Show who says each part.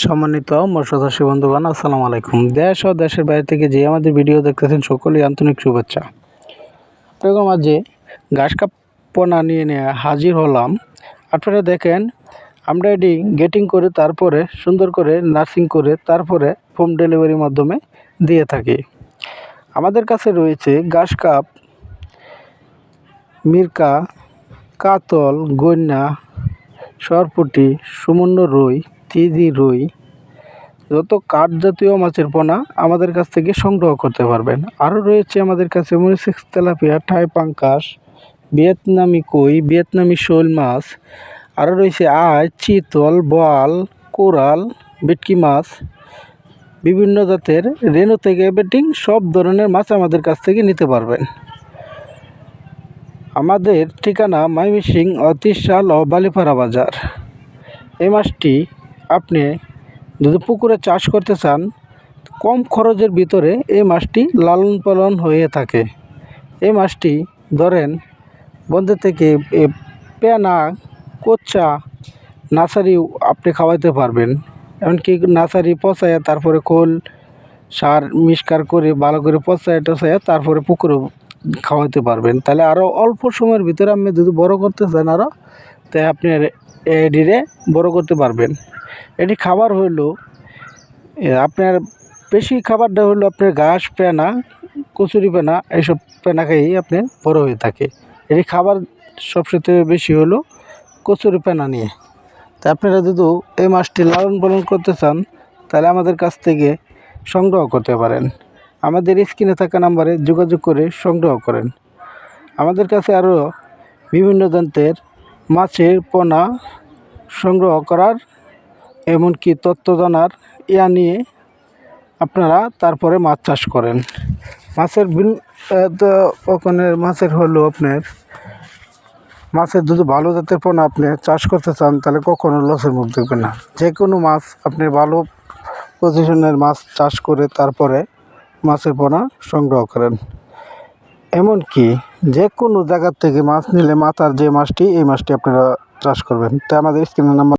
Speaker 1: সম্মানিত মৎস্যচাষী বন্ধুগণ, আসসালামু আলাইকুম। দেশ ও দেশের বাইরে থেকে যে আমাদের ভিডিও দেখতেছেন, সকলেই আন্তরিক শুভেচ্ছা। আপনাদের মাঝে ঘাস কাপ পোনা নিয়ে নিয়ে হাজির হলাম, আপনারা দেখেন, আমরা এটি গেটিং করে তারপরে, সুন্দর করে নার্সিং করে তারপরে হোম ডেলিভারির মাধ্যমে দিয়ে থাকি। আমাদের কাছে রয়েছে ঘাস কাপ, মিরকা, কাতল গন্যা সরপুটি সুমন্ন রুই তিদি রুই, যত কাঠ জাতীয় মাছের পোনা আমাদের কাছ থেকে সংগ্রহ করতে পারবেন। আরও রয়েছে আমাদের কাছে মরিসিক্স, তেলাপিয়া টাই পাঙ্কাস ভিয়েতনামি কই, ভিয়েতনামি শোল মাছ, আরও রয়েছে আয়, চিতল, বোয়াল, কোরাল ভেটকি মাছ, বিভিন্ন জাতের রেনু থেকে বেটিং সব ধরনের মাছ আমাদের কাছ থেকে নিতে পারবেন। আমাদের ঠিকানা মাইমিসিং, অতিশাল ও বালিপাড়া বাজার। এই মাছটি আপনি যদি পুকুরে চাষ করতে চান, কম খরচের ভিতরে এই মাছটি লালন পালন হয়ে থাকে। এই মাছটি ধরেন বন্ধু থেকে পেনা কোচ্চা নার্সারি আপনি খাওয়াইতে পারবেন। এমনকি নার্সারি পচায় তারপরে খোল, সার মিষ্কার করে ভালো করে পচায় টচায় তারপরে পুকুরে খাওয়াইতে পারবেন। তাহলে আরও অল্প সময়ের ভিতরে আপনি যদি বড় করতে চান আরও তাই আপনি এডিরে বড় করতে পারবেন। এটি খাবার হইল এ, আপনার বেশি খাবারটা হলো আপনার ঘাস পেনা কচুরি পেনা এইসব পেনা খেয়েই আপনি বড় হয়ে থাকে। এটি খাবার সবচেয়ে বেশি হলো কচুরি পেনা নিয়ে। তা আপনারা যদি এই মাছটি লালন পালন করতে চান তাহলে আমাদের কাছ থেকে সংগ্রহ করতে পারেন। আমাদের স্ক্রিনে থাকা নাম্বারে যোগাযোগ করে সংগ্রহ করেন। আমাদের কাছে আরও বিভিন্ন যন্ত্রের মাছের পোনা সংগ্রহ করার, এমনকি তত্ত্ব জানার ইয়া নিয়ে আপনারা তারপরে মাছ চাষ করেন। মাছের বিন ওখানে মাছের হলো আপনার, মাছের যদি ভালো জাতের পোনা আপনি চাষ করতে চান, তাহলে কখনো লসের মুখ দেখবেন না। যে কোনো মাছ আপনি ভালো পজিশনের মাছ চাষ করে তারপরে মাছের পোনা সংগ্রহ করেন। এমনকি যে কোনো জায়গার থেকে মাছ নিলে মাথার যে মাছটি, এই মাছটি আপনারা চাষ করবেন। তাই আমাদের স্ক্রিনের নাম্বার